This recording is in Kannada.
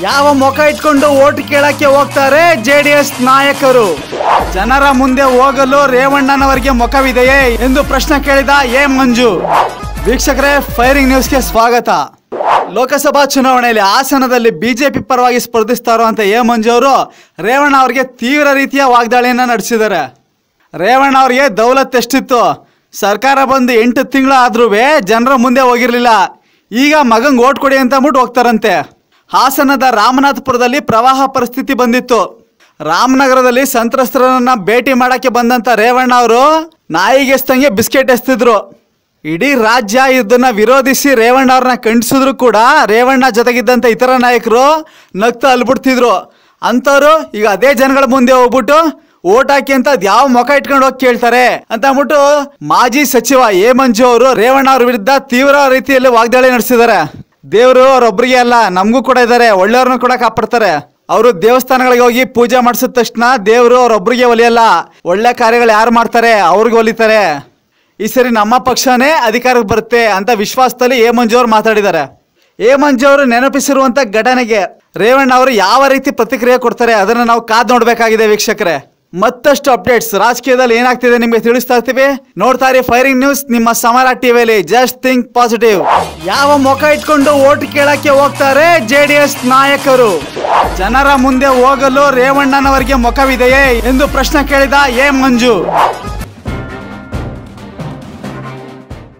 ಯಾವ ಮುಖ ಇಟ್ಕೊಂಡು ಓಟ್ ಕೇಳಕ್ಕೆ ಹೋಗ್ತಾರೆ ಜೆಡಿಎಸ್ ನಾಯಕರು? ಜನರ ಮುಂದೆ ಹೋಗಲು ರೇವಣ್ಣನವರಿಗೆ ಮುಖವಿದೆಯೇ ಎಂದು ಪ್ರಶ್ನೆ ಕೇಳಿದ ಎ ಮಂಜು. ವೀಕ್ಷಕರೇ, ಫೈರಿಂಗ್ ನ್ಯೂಸ್ಗೆ ಸ್ವಾಗತ. ಲೋಕಸಭಾ ಚುನಾವಣೆಯಲ್ಲಿ ಹಾಸನದಲ್ಲಿ ಬಿಜೆಪಿ ಪರವಾಗಿ ಸ್ಪರ್ಧಿಸ್ತಾರೋ ಅಂತ ಎ ಮಂಜು ಅವರು, ರೇವಣ್ಣ ಅವರಿಗೆ ತೀವ್ರ ರೀತಿಯ ವಾಗ್ದಾಳಿಯನ್ನು ನಡೆಸಿದ್ದಾರೆ. ರೇವಣ್ಣ ಅವರಿಗೆ ದೌಲತ್ ಎಷ್ಟಿತ್ತು? ಸರ್ಕಾರ ಬಂದು ಎಂಟು ತಿಂಗಳು ಆದ್ರೂ ಜನರ ಮುಂದೆ ಹೋಗಿರಲಿಲ್ಲ. ಈಗ ಮಗಂಗೆ ಓಟ್ ಕೊಡಿ ಅಂತ ಅಂದ್ಬಿಟ್ಟು ಹೋಗ್ತಾರಂತೆ. ಹಾಸನದ ರಾಮನಾಥಪುರದಲ್ಲಿ ಪ್ರವಾಹ ಪರಿಸ್ಥಿತಿ ಬಂದಿತ್ತು. ರಾಮನಗರದಲ್ಲಿ ಸಂತ್ರಸ್ತರನ್ನ ಭೇಟಿ ಮಾಡಕ್ಕೆ ಬಂದಂತ ರೇವಣ್ಣ ಅವರು ನಾಯಿಗೆ ಎಸ್ತಂಗೆ ಬಿಸ್ಕೆಟ್ ಎಸ್ತಿದ್ರು. ಇಡೀ ರಾಜ್ಯ ಇದನ್ನ ವಿರೋಧಿಸಿ ರೇವಣ್ಣ ಅವ್ರನ್ನ ಖಂಡಿಸಿದ್ರು ಕೂಡ ರೇವಣ್ಣ ಜೊತೆಗಿದ್ದಂತ ಇತರ ನಾಯಕರು ನಗ್ತಾ ಅಲ್ಬಿಡ್ತಿದ್ರು. ಅಂಥವ್ರು ಈಗ ಅದೇ ಜನಗಳ ಮುಂದೆ ಹೋಗ್ಬಿಟ್ಟು ಓಟ್ ಹಾಕಿ ಅಂತ ಯಾವ ಮುಖ ಇಟ್ಕೊಂಡು ಹೋಗಿ ಕೇಳ್ತಾರೆ ಅಂತ ಅಂದ್ಬಿಟ್ಟು ಮಾಜಿ ಸಚಿವ ಎ ಮಂಜು ಅವರು ರೇವಣ್ಣ ಅವ್ರ ವಿರುದ್ಧ ತೀವ್ರ ರೀತಿಯಲ್ಲಿ ವಾಗ್ದಾಳಿ ನಡೆಸಿದ್ದಾರೆ. ದೇವರು ಅವ್ರೊಬ್ರಿಗೆ ಅಲ್ಲ, ನಮಗೂ ಕೂಡ ಇದ್ದಾರೆ ಒಳ್ಳೆಯವ್ರನ್ನ ಕೂಡ ಕಾಪಾಡ್ತಾರೆ. ಅವರು ದೇವಸ್ಥಾನಗಳಿಗೆ ಹೋಗಿ ಪೂಜೆ ಮಾಡಿಸಿದ ತಕ್ಷಣ ದೇವರು ಅವ್ರೊಬ್ರಿಗೆ ಒಲಿಯಲ್ಲ. ಒಳ್ಳೆ ಕಾರ್ಯಗಳು ಯಾರು ಮಾಡ್ತಾರೆ, ಅವ್ರಿಗೆ ಒಲಿತಾರೆ. ಈ ಸರಿ ನಮ್ಮ ಪಕ್ಷನೇ ಅಧಿಕಾರಕ್ಕೆ ಬರುತ್ತೆ ಅಂತ ವಿಶ್ವಾಸದಲ್ಲಿ ಎ ಮಂಜು ಅವರು ಮಾತಾಡಿದ್ದಾರೆ. ಎ ಅವರು ನೆನಪಿಸಿರುವಂಥ ಘಟನೆಗೆ ರೇವಣ್ಣ ಅವರು ಯಾವ ರೀತಿ ಪ್ರತಿಕ್ರಿಯೆ ಕೊಡ್ತಾರೆ, ಅದನ್ನು ನಾವು ಕಾದ್ ನೋಡಬೇಕಾಗಿದೆ ವೀಕ್ಷಕರೇ. ಮತ್ತಷ್ಟು ಅಪ್ಡೇಟ್ಸ್ ರಾಜಕೀಯದಲ್ಲಿ ಏನಾಗ್ತಿದೆ ನಿಮಗೆ ತಿಳಿಸ್ತಾ ಇರ್ತೀವಿ? ನೋಡ್ತಾ ಇರಿ ಫೈರಿಂಗ್ ನ್ಯೂಸ್ ನಿಮ್ಮ ಸಮರ ಟಿವಿಯಲ್ಲಿ ಜಸ್ಟ್ ಥಿಂಕ್ ಪಾಸಿಟಿವ್ ಯಾವ ಮುಖ ಇಟ್ಕೊಂಡು ಓಟ್ ಕೇಳಕ್ಕೆ ಹೋಗ್ತಾರೆ ಜೆಡಿಎಸ್ ನಾಯಕರು? ಜನರ ಮುಂದೆ ಹೋಗಲು ರೇವಣ್ಣನವರಿಗೆ ಮುಖವಿದೆಯೇ ಎಂದು ಪ್ರಶ್ನೆ ಕೇಳಿದ ಎ. ಮಂಜು.